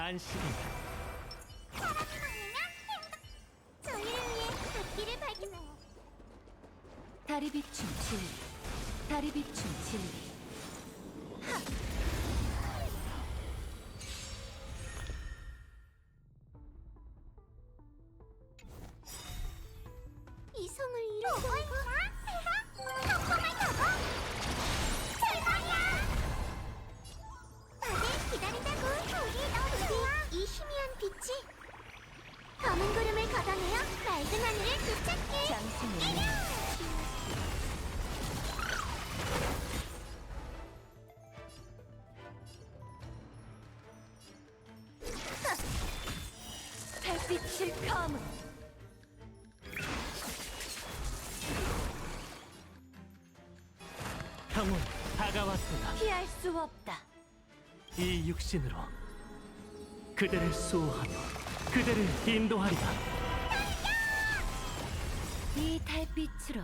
안식이다. 저희를 위해 앞길을 밝히며 다리 비춤 진리 다리 비춤 진리 달빛을 감은 형은 다가왔도다. 피할 수 없다 이 육신으로 그대를 수호하며 그대를 인도하리라. 이 달빛으로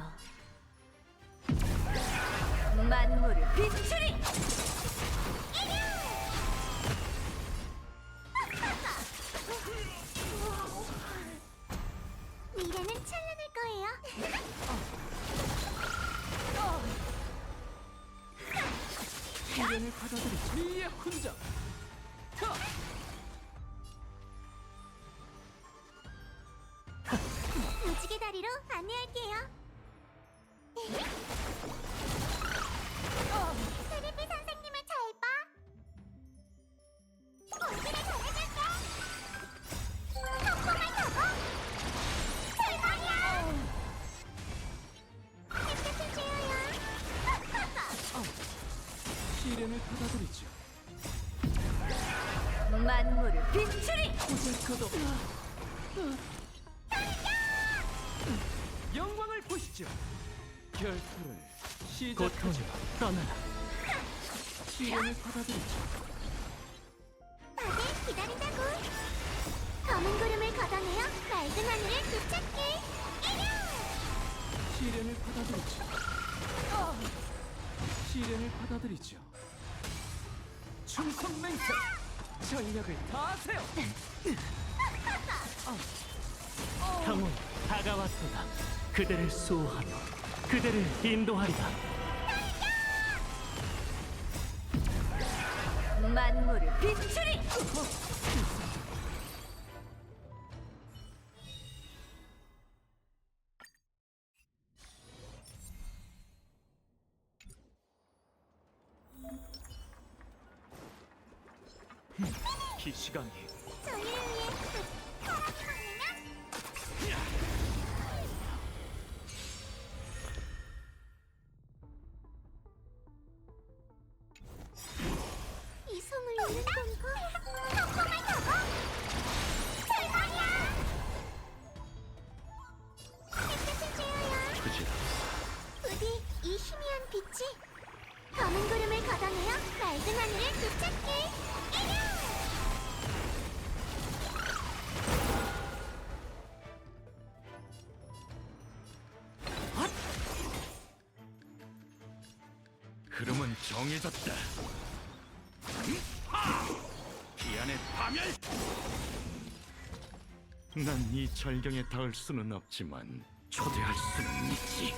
만물을 비추리 미래는 찬란할 거예요. 시련을 받아들이 미의 훈장. 무지개 다리로 안내할게요 시련을 받아들이죠. 만물을 비추리 보잘것도 영광을 보시죠. 결투를 시작. 고통을 떠나라. 시련을 받아들이죠. 다들 기다린다고. 검은 구름을 걷어내어 맑은 하늘을 되찾게. 시련을 받아들이죠. 시련을 받아들이죠. 충성 맹세 전력을 다하세요. 형은 다가왔도다. 그대를 수호하며 그대를 인도하리라. 만물을 비추리 흐름은 정해졌다. 기안의 파멸! 난 이 절경에 닿을 수는 없지만 초대할 수는 있지.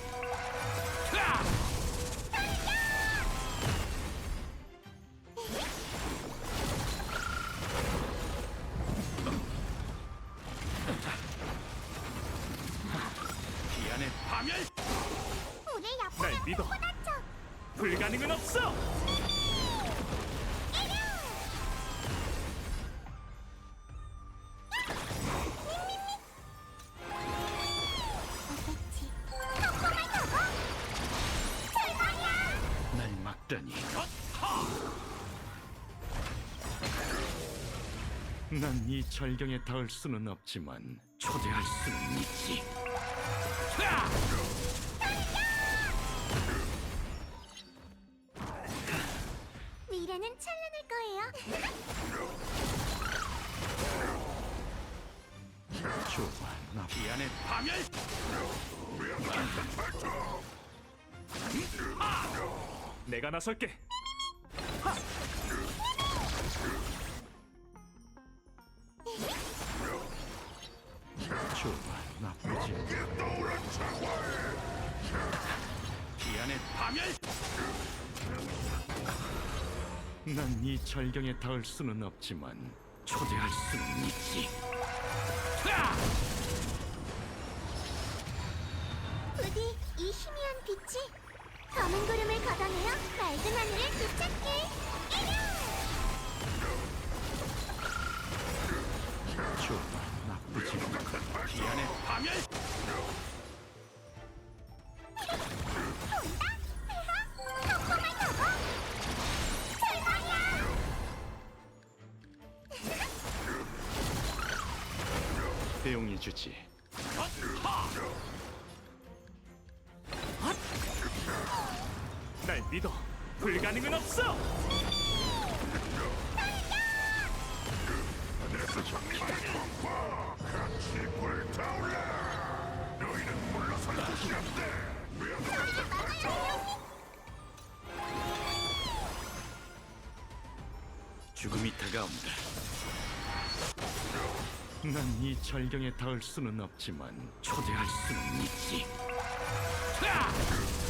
기안의 파멸! 우리 날 약속을 믿어. 불가능은 없어. 어겠지 성공을 타고 대박이야! 날 막다니. 난 이 절경에 닿을 수는 없지만 초대할 수는 있지. 미 좋아, 내가 나설게. 아 기안의 파멸! 난이 절경에 닿을 수는 없지만 초대할 수는 있지. 하! 부디 이 희미한 빛이 검은 구름을 걷어내어 맑은 하늘을 되찾게. 좋아, 나쁘지 않고 기안의 파멸! 배용이 주지. 날 믿어. 불가능은 없어. 죽음이 다가온다. 난 이 절경에 닿을 수는 없지만 초대할 수는 있지. 하! 무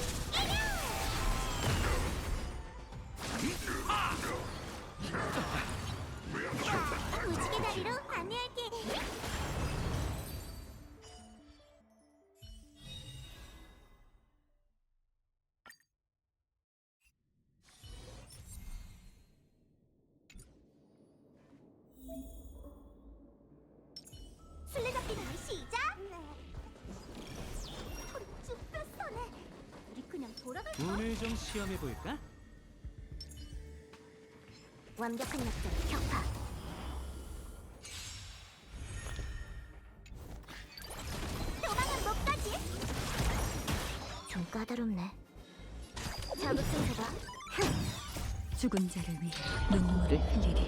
오늘 좀 시험해 볼까? 완벽한 약점 격파. 도망은 못 가지. 좀 까다롭네. 자극 좀 줘봐. 죽은 자를 위해 눈물을 흘리리.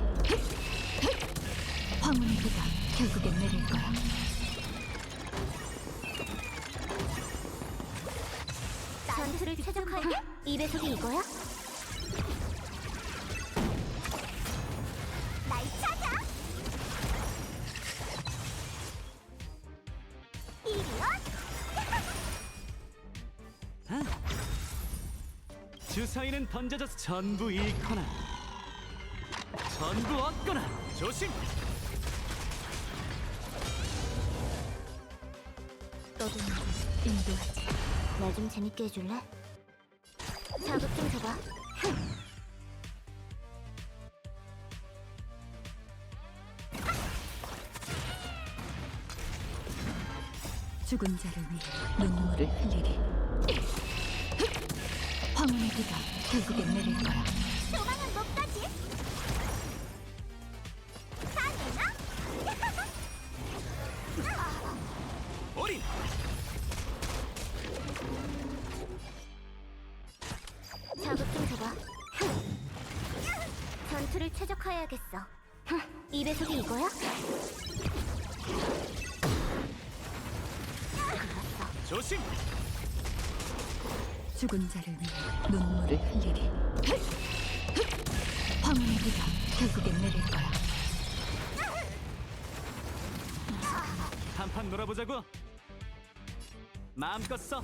황혼의 비가 결국엔 내릴 거야. 이 배속이 이거야? 날 찾아! 이리 와! 주사위는 던져져서 전부 잃거나 전부 얻거나 조심. 떠도는 인도하지. 나 좀 재밌게 해줄래? 자극 좀 줘봐. 죽은 자를 위해 눈물을 흘리리. 황혼의 비가 결국엔 내릴 거야. 전투를 최적화해야겠어. 이 배속이 이거야? 조심. 죽은 자를 위해 눈물을 흘리리. 황혼의 비가 결국엔 내릴 거야. 한판 놀아보자고. 마음껏 써.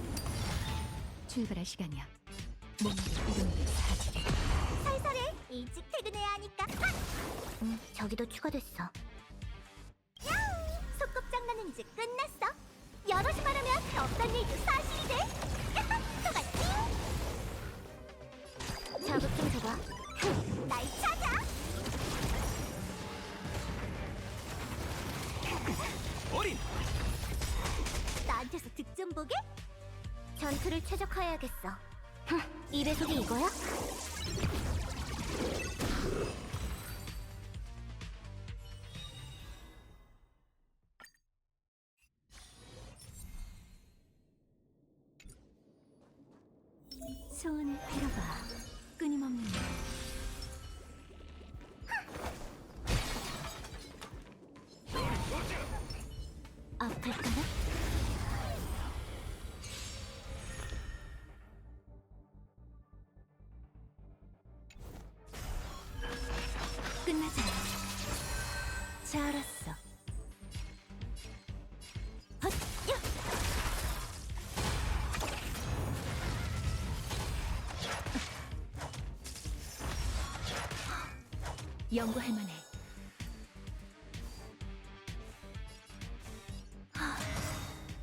출발할 시간이야. 몸도 이름도 사라지리. 살살해. 일찍 퇴근해야 하니까. 응, 저기도 추가됐어. 야우! 소꿉 장난은 이제 끝났어. 여럿이 말하면 없던 일도 사실이 돼. 야하! 자극 좀 줘봐. 날 찾아. 어린. 나한테서 득점 보게? 전투를 최적화해야겠어. 이 배속이 이거야? 연구할 만해.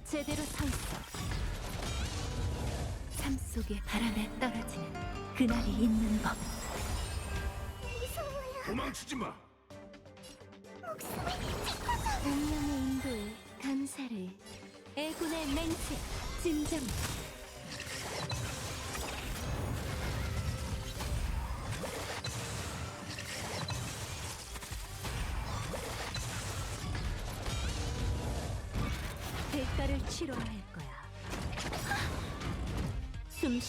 제대로 서 있어. 삶 속의 바람에 떨어지는 그날이 있는 법. 도망치지 마. 운명의 인도에 감사를. 애군의 맹세, 진정.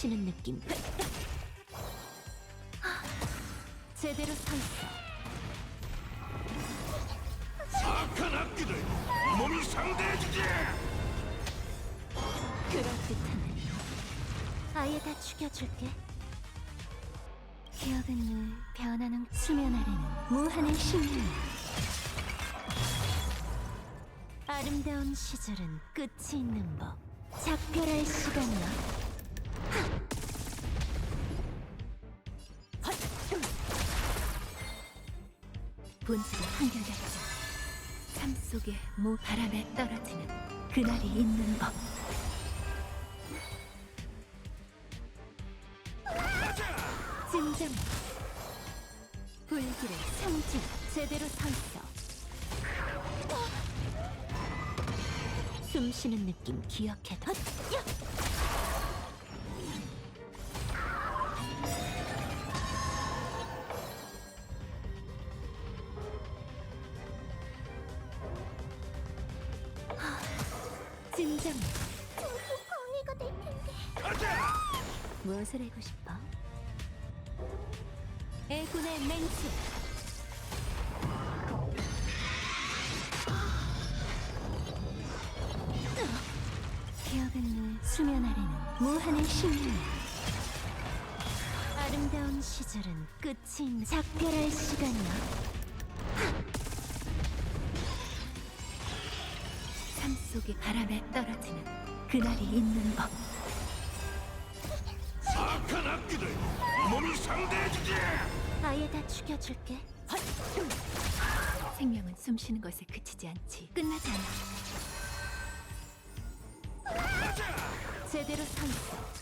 숨 쉬는 느낌. 제대로 서 있어. 악한 악기들 몸이 상대해주지. 그럴듯하네. 아예 다 죽여줄게. 기억은 늘 변하는 수면 아래는 무한의 신이야. 아름다운 시절은 끝이 있는 법. 작별할 시간이야. 본질은 한결같지. 삶 속에 모 바람에 떨어지는 그날이 있는 법. 진정 불길의 상징 제대로 서 있어 숨 쉬는 느낌 기억해 덧 애군의 맹세 기억은 늘 수면 아래는 무한의 신이야. 아름다운 시절은 끝이 있는 작별할 시간이야. 삶 속의 바람에 떨어지는 그날이 있는 법. 악한 악기들 몸이 상대해주지. 아예 다 죽여줄게. 생명은 숨쉬는 것에 그치지 않지. 끝나지 않아. 제대로 서 있어.